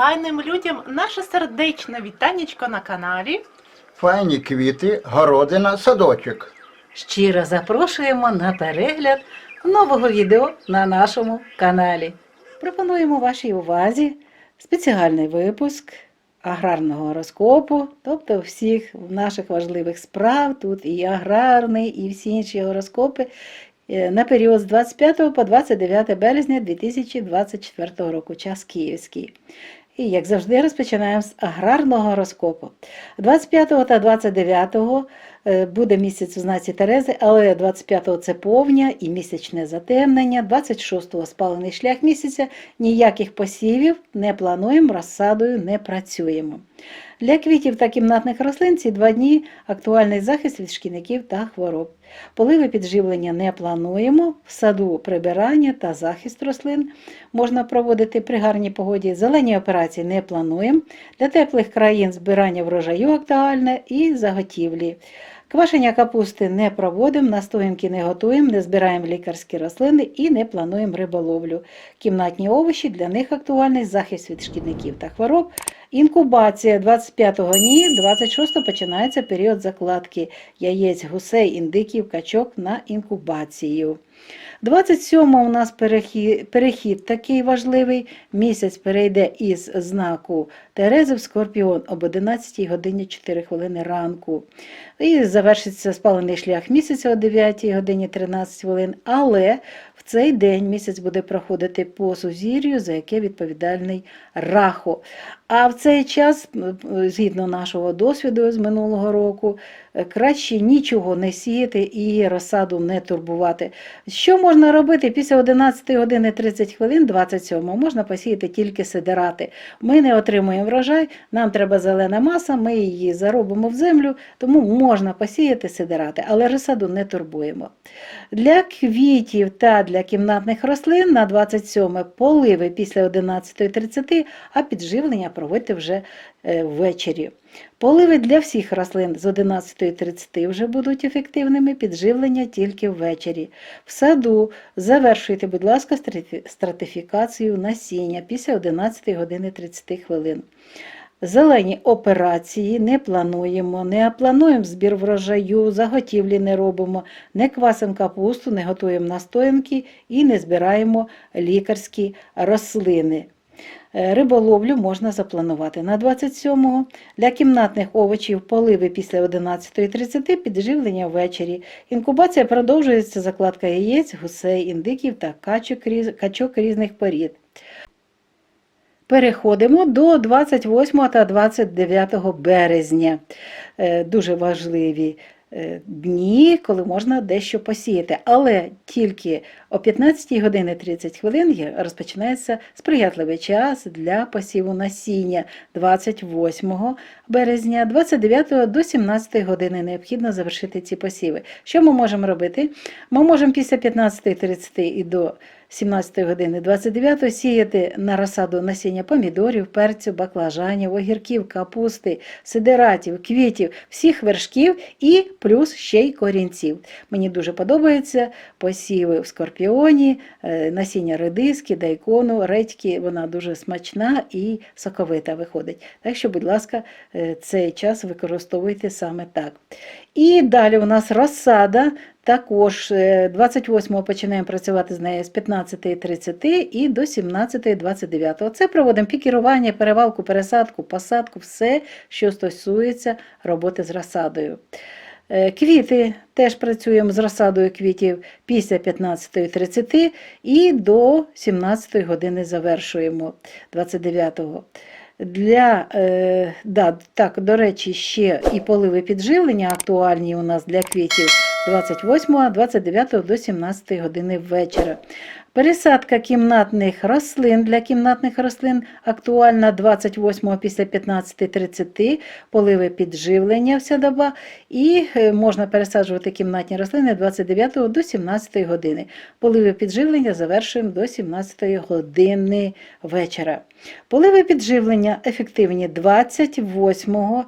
файним людям наше сердечне вітанечко на каналі. Файні квіти, городина, садочок. Щиро запрошуємо на перегляд нового відео на нашому каналі. Пропонуємо вашій увазі спеціальний випуск аграрного гороскопу, тобто всіх наших важливих справ. Тут і аграрний, і всі інші гороскопи е, на період з 25 по 29 березня 2024 року, час київський. І, як завжди, розпочинаємо з аграрного гороскопу. 25 та 29 е, буде місяць у знаці Терези, але 25-го це повня і місячне затемнення, 26-го спалений шлях місяця, ніяких посівів не плануємо, розсадою не працюємо. Для квітів та кімнатних рослин ці два дні актуальний захист від шкідників та хвороб. Поливи підживлення не плануємо, в саду прибирання та захист рослин можна проводити при гарній погоді. Зелені операції не плануємо. Для теплих країн збирання врожаю актуальне і заготівлі. Квашення капусти не проводимо, настоянки не готуємо, не збираємо лікарські рослини і не плануємо риболовлю. Кімнатні овочі для них актуальний захист від шкідників та хвороб. Інкубація 25-го ні, 26-го починається період закладки яєць, гусей, індиків, качок на інкубацію. 27 у нас перехід, перехід такий важливий. Місяць перейде із знаку Терези в Скорпіон об 11 годині 4 хвилини ранку. І завершиться спалений шлях місяця о 9 годині 13 хвилин. Але в цей день місяць буде проходити по сузір'ю, за яке відповідальний рахо. А в цей час, згідно нашого досвіду з минулого року, е, краще нічого не сіяти і розсаду не турбувати. Що можна робити після 11 години 30 хвилин, 27 можна посіяти тільки сидирати. Ми не отримуємо врожай, нам треба зелена маса, ми її заробимо в землю, тому можна посіяти сидирати, але розсаду не турбуємо. Для квітів та для кімнатних рослин на 27 поливи після 11.30, а підживлення проводьте вже е, ввечері. Поливи для всіх рослин з 11.30 вже будуть ефективними, підживлення тільки ввечері. В саду завершуйте, будь ласка, стратифікацію насіння після 11 години 30 хвилин. Зелені операції не плануємо, не плануємо збір врожаю, заготівлі не робимо, не квасимо капусту, не готуємо настоянки і не збираємо лікарські рослини. Е, Риболовлю можна запланувати на 27-го. Для кімнатних овочів поливи після 11.30, підживлення ввечері. Інкубація продовжується закладка яєць, гусей, індиків та качок, різних порід. Переходимо до 28 та 29 березня. Е, Дуже важливі дні, коли можна дещо посіяти. Але тільки о 15 години 30 хвилин розпочинається сприятливий час для посіву насіння 28 березня, 29 до 17 години необхідно завершити ці посіви. Що ми можемо робити? Ми можемо після 15.30 і до 17 години 29 сіяти на розсаду насіння помідорів, перцю, баклажанів, огірків, капусти, сидератів, квітів, всіх вершків і плюс ще й корінців. Мені дуже подобаються посіви в скорпіоні, е, насіння редиски, дайкону, редьки. Вона дуже смачна і соковита виходить. Так що, будь ласка, е, цей час використовуйте саме так. І далі у нас розсада. Також е, 28-го починаємо працювати з нею з 15.30 і до 17.29. Це проводимо пікірування, перевалку, пересадку, посадку, все, що стосується роботи з розсадою. Е, Квіти теж працюємо з розсадою квітів після 15.30 і до 17 години завершуємо 29-го. Для, е, да, так, до речі, ще і поливи підживлення актуальні у нас для квітів 28, 29 до 17 години вечора. Пересадка кімнатних рослин для кімнатних рослин актуальна 28 після 15.30, поливи підживлення вся доба, і е, можна пересаджувати кімнатні рослини 29 до 17 години. Поливи підживлення завершуємо до 17 години вечора. Поливи підживлення ефективні 28 Е,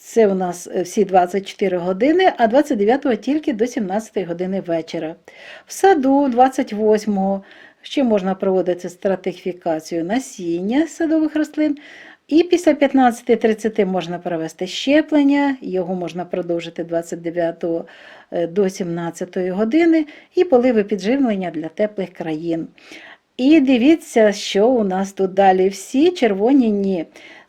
Це у нас е, всі 24 години, а 29-го тільки до 17 години вечора. В саду 28-го Ще можна проводити стратифікацію насіння садових рослин. І після 15.30 можна провести щеплення, його можна продовжити 29 е, до 17 години, і поливи підживлення для теплих країн. І дивіться, що у нас тут далі. Всі червоні ні.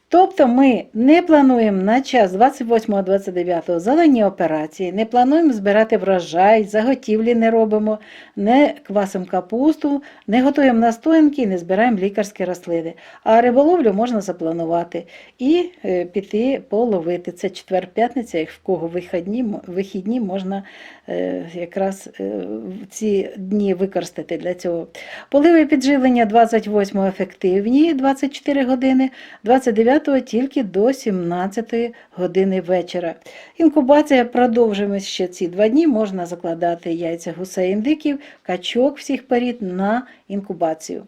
Тобто ми не плануємо на час 28-29 зелені операції, не плануємо збирати врожай, заготівлі не робимо, не квасимо капусту, не готуємо настоянки, не збираємо лікарські рослини. А риболовлю можна запланувати і е, піти половити. Це четвер-п'ятниця, в кого вихідні, вихідні можна е, якраз е, ці дні використати для цього. Поливи підживлення 28 ефективні 24 години, 29 тільки до 17 години вечора. Інкубація продовжує ще ці два дні. Можна закладати яйця гусей індиків, качок всіх порід на інкубацію.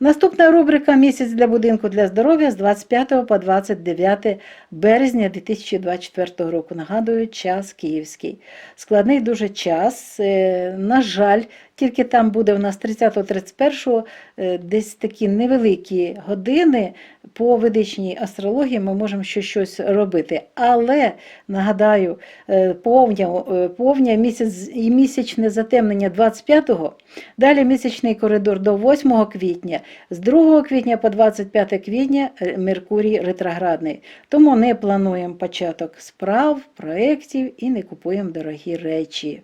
Наступна рубрика Місяць для будинку для здоров'я з 25 по 29 березня 2024 року. Нагадую, час київський. Складний дуже час. Е, На жаль, тільки там буде у нас 30-31 е, десь такі невеликі години по ведичній астрології ми можемо ще щось робити. Але нагадаю, е, повня, повня місяць і місячне затемнення 25-го, далі місячний коридор до 8 квітня, з 2 квітня по 25 квітня е, Меркурій ретроградний. Тому не плануємо початок справ, проєктів і не купуємо дорогі речі.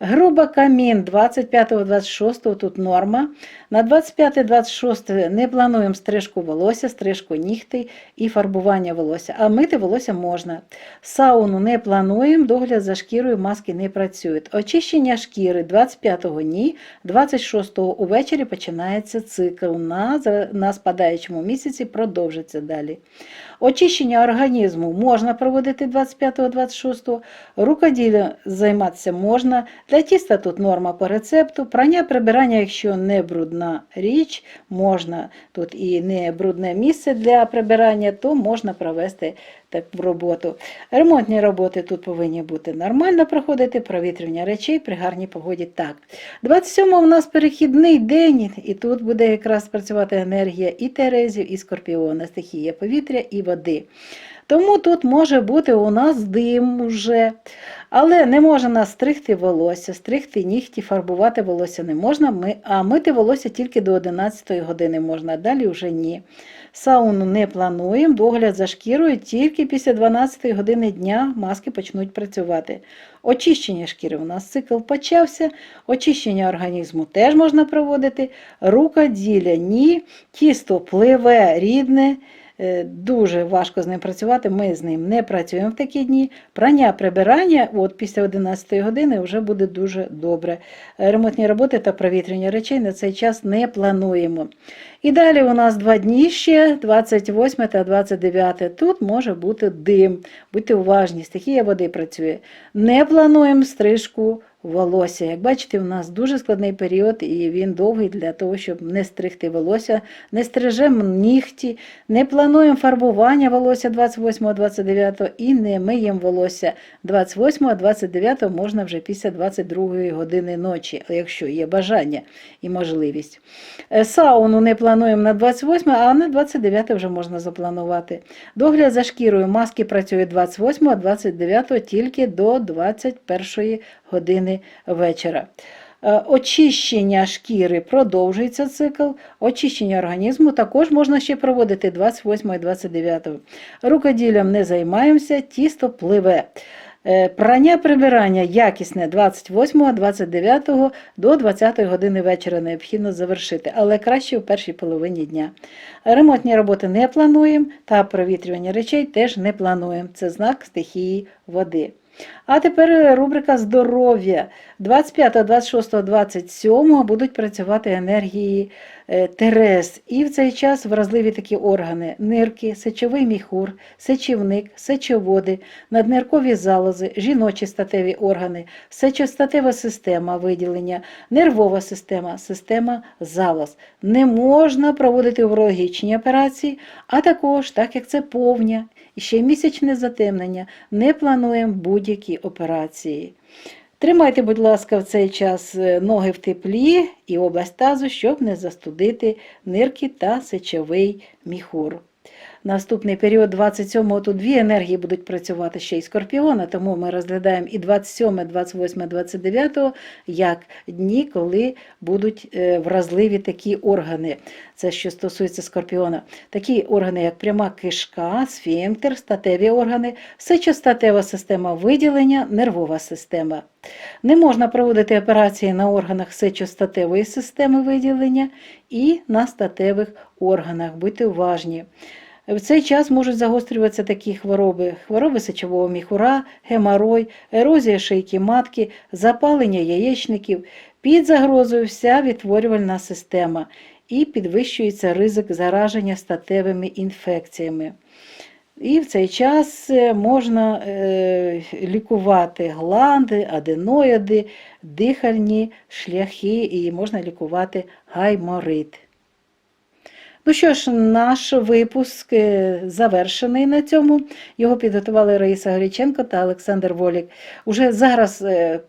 Груба камін 25-26 тут норма. На 25-26 не плануємо стрижку волосся, стрижку нігтей і фарбування волосся. А мити волосся можна. Сауну не плануємо, догляд за шкірою маски не працюють. Очищення шкіри 25-го ні, 26-го увечері починається цикл. На, на спадаючому місяці продовжиться далі. Очищення організму можна проводити 25-26, рукоділля займатися можна. Для тіста тут норма по рецепту. Прання прибирання, якщо не брудна річ, можна тут і не брудне місце для прибирання, то можна провести таку роботу. Ремонтні роботи тут повинні бути нормально проходити, провітрювання речей при гарній погоді так. 27 у нас перехідний день, і тут буде якраз працювати енергія і Терезів, і Скорпіона, стихія повітря і води. Тому тут може бути у нас дим уже. Але не можна стригти волосся, стригти нігті, фарбувати волосся не можна, а мити волосся тільки до 11 години можна, а далі вже ні. Сауну не плануємо, догляд за шкірою тільки після 12 години дня маски почнуть працювати. Очищення шкіри у нас цикл почався, очищення організму теж можна проводити, рукоділля ні, тісто пливе рідне. Е, Дуже важко з ним працювати, ми з ним не працюємо в такі дні. Прання, прибирання от після 11 години вже буде дуже добре. Е, Ремонтні роботи та провітрення речей на цей час не плануємо. І далі у нас два дні ще, 28 та 29. Тут може бути дим. Будьте уважні, стихія води працює. Не плануємо стрижку волосся. Як бачите, у нас дуже складний період, і він довгий для того, щоб не стригти волосся, не стрижемо нігті, не плануємо фарбування волосся 28-29 і не миємо волосся 28-29 можна вже після 22 години ночі, якщо є бажання і можливість. Е, Сауну не плануємо на 28, а на 29 вже можна запланувати. Догляд за шкірою маски працюють 28, а 29 тільки до 21 години вечора. Е, Очищення шкіри продовжується цикл, очищення організму також можна ще проводити 28 і 29. Рукоділлям не займаємося, тісто пливе. Е, Прання прибирання якісне 28, 29 до 20 години вечора необхідно завершити, але краще в першій половині дня. Ремонтні роботи не плануємо та провітрювання речей теж не плануємо. Це знак стихії води. А тепер рубрика здоров'я. 25, 26, 27 будуть працювати енергії е, Терес. І в цей час вразливі такі органи: нирки, сечовий міхур, сечівник, сечоводи, надниркові залози, жіночі статеві органи, сечостатева система виділення, нервова система, система залоз. Не можна проводити урологічні операції, а також, так як це повня ще й місячне затемнення, не плануємо будь-які операції. Тримайте, будь ласка, в цей час е, ноги в теплі і область тазу, щоб не застудити нирки та сечовий міхур. Наступний період 27-го тут дві енергії будуть працювати ще й скорпіона, тому ми розглядаємо і 27, 28, 29 як дні, коли будуть е, вразливі такі органи. Це що стосується скорпіона. Такі органи, як пряма кишка, сфінктер, статеві органи, сечостатева система виділення, нервова система. Не можна проводити операції на органах сечостатевої системи виділення і на статевих органах. Будьте уважні. В цей час можуть загострюватися такі хвороби: хвороби сечового міхура, геморой, ерозія шийки матки, запалення яєчників, під загрозою вся відтворювальна система і підвищується ризик зараження статевими інфекціями. І в цей час е, можна е, лікувати гланди, аденоїди, дихальні шляхи і можна лікувати гайморит. Ну що ж, наш випуск е, завершений на цьому. Його підготували Раїса Горіченко та Олександр Волік. Уже зараз е,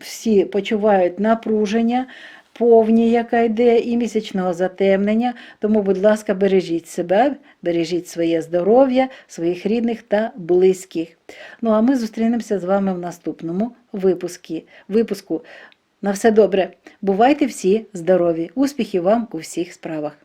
всі почувають напруження. Повні, яка йде, і місячного затемнення. Тому, будь ласка, бережіть себе, бережіть своє здоров'я, своїх рідних та близьких. Ну а ми зустрінемося з вами в наступному випуску. випуску. На все добре. Бувайте всі здорові! Успіхів вам у всіх справах!